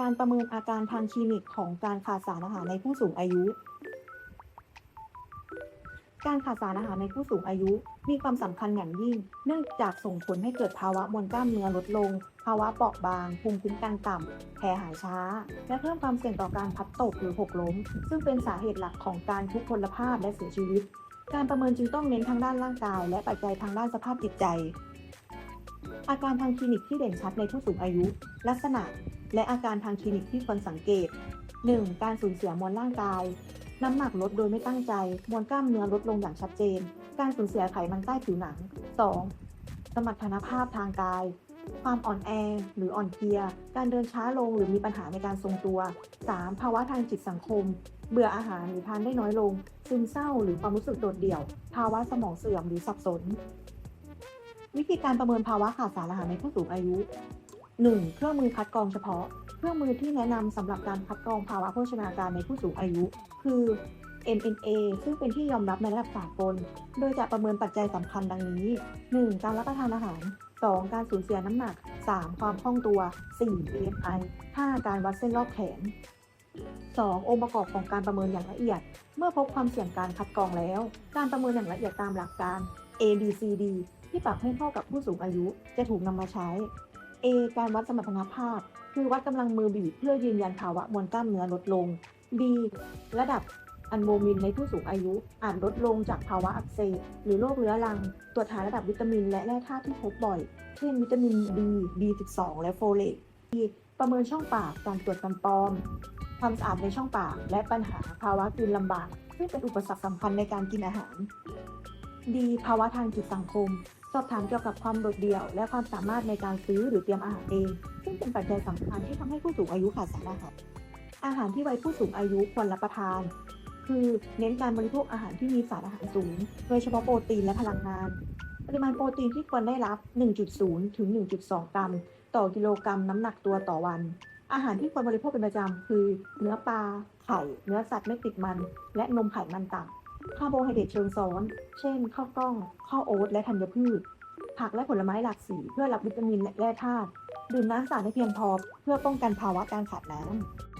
การประเมินอาการทางคลินิกของการขาดสารอาหารในผู้สูงอายุ การขาดสารอาหารในผู้สูงอายุมีความสำคัญอย่างยิ่ง เนื่องจากส่งผลให้เกิดภาวะมวลกล้ามเนื้อลดลง ภาวะเปราะบาง ภูมิคุ้มกันต่ำแผลหายช้า และเพิ่มความเสี่ยงต่อการพัดตกหรือหกล้ม ซึ่งเป็นสาเหตุหลักของการทุพพลภาพและเสียชีวิต การประเมินจึงต้องเน้นทางด้านร่างกาย และปัจจัยทางด้านสภาพจิตใจอาการทางคลินิกที่เด่นชัดในผู้สูงอายุ ลักษณะ และอาการทางคลินิกที่ควรสังเกต 1. การสูญเสียมวลร่างกาย น้ำหนักลดโดยไม่ตั้งใจ มวลกล้ามเนื้อลดลงอย่างชัดเจน การสูญเสียไขมันใต้ผิวหนัง 2. สมรรถภาพทางกาย ความอ่อนแอหรืออ่อนเพลีย การเดินช้าลงหรือมีปัญหาในการทรงตัว 3. ภาวะทางจิตสังคม เบื่ออาหารหรือทานได้น้อยลง ซึมเศร้าหรือความรู้สึกโดดเดี่ยว ภาวะสมองเสื่อมหรือสับสนวิธีการประเมินภาวะขาดสารอาหารในผู้สูงอายุ 1. เครื่องมือคัดกรองเฉพาะ เครื่องมือที่แนะนำสำหรับการคัดกรองภาวะโภชนาการในผู้สูงอายุ คือ MNA ซึ่งเป็นที่ยอมรับในระดับสากล โดยจะประเมินปัจจัยสำคัญดังนี้ 1. การรับประทานอาหาร 2. การสูญเสียน้ำหนัก 3. ความคล่องตัว 4. BMI 5. การวัดเส้นรอบแขน 2. องค์ประกอบของการประเมินอย่างละเอียด เมื่อพบความเสี่ยงการคัดกรองแล้ว การประเมินอย่างละเอียดตามหลักการ A B C D ที่ปรับให้เข้ากับผู้สูงอายุจะถูกนำมาใช้ A การวัดสมรรถภาพ คือวัดกำลังมือบีบเพื่อยืนยันภาวะมวลกล้ามเนื้อลดลง B ระดับอันโมมินในผู้สูงอายุอาจลดลงจากภาวะอักเสบหรือโรคเรื้อรัง ตรวจหาระดับวิตามินและแร่ธาตุที่พบบ่อย เช่น วิตามิน D B12 และโฟเลต E ประเมินช่องปากการตรวจฟันปลอมความสะอาดในช่องปาก และปัญหาภาวะกลืนลำบาก ซึ่งเป็นอุปสรรคสำคัญในการกินอาหาร D ภาวะทางจิตสังคม สอบถามเกี่ยวกับความโดดเดี่ยว และความสามารถในการซื้อหรือเตรียมอาหารเอง ซึ่งเป็นปัจจัยสำคัญที่ทำให้ผู้สูงอายุขาดสารอาหารอาหารที่วัยผู้สูงอายุควรรับประทาน คือเน้นการบริโภคอาหารที่มีสารอาหารสูง โดยเฉพาะโปรตีนและพลังงาน ปริมาณโปรตีนที่ควรได้รับ 1.0 ถึง 1.2 กรัม ต่อกิโลกรัมน้ำหนักตัวต่อวัน อาหารที่ควรบริโภคเป็นประจำคือ เนื้อปลา ไข่ เนื้อสัตว์ไม่ติดมัน และนมไขมันต่ำ คาร์โบไฮเดรตเชิงซ้อน เช่น ข้าวกล้อง ข้าวโอ๊ต และธัญพืช ผักและผลไม้หลากสีเพื่อรับวิตามินและแร่ธาตุ ดื่มน้ำสะอาดให้เพียงพอเพื่อป้องกันภาวะการขาดน้ำ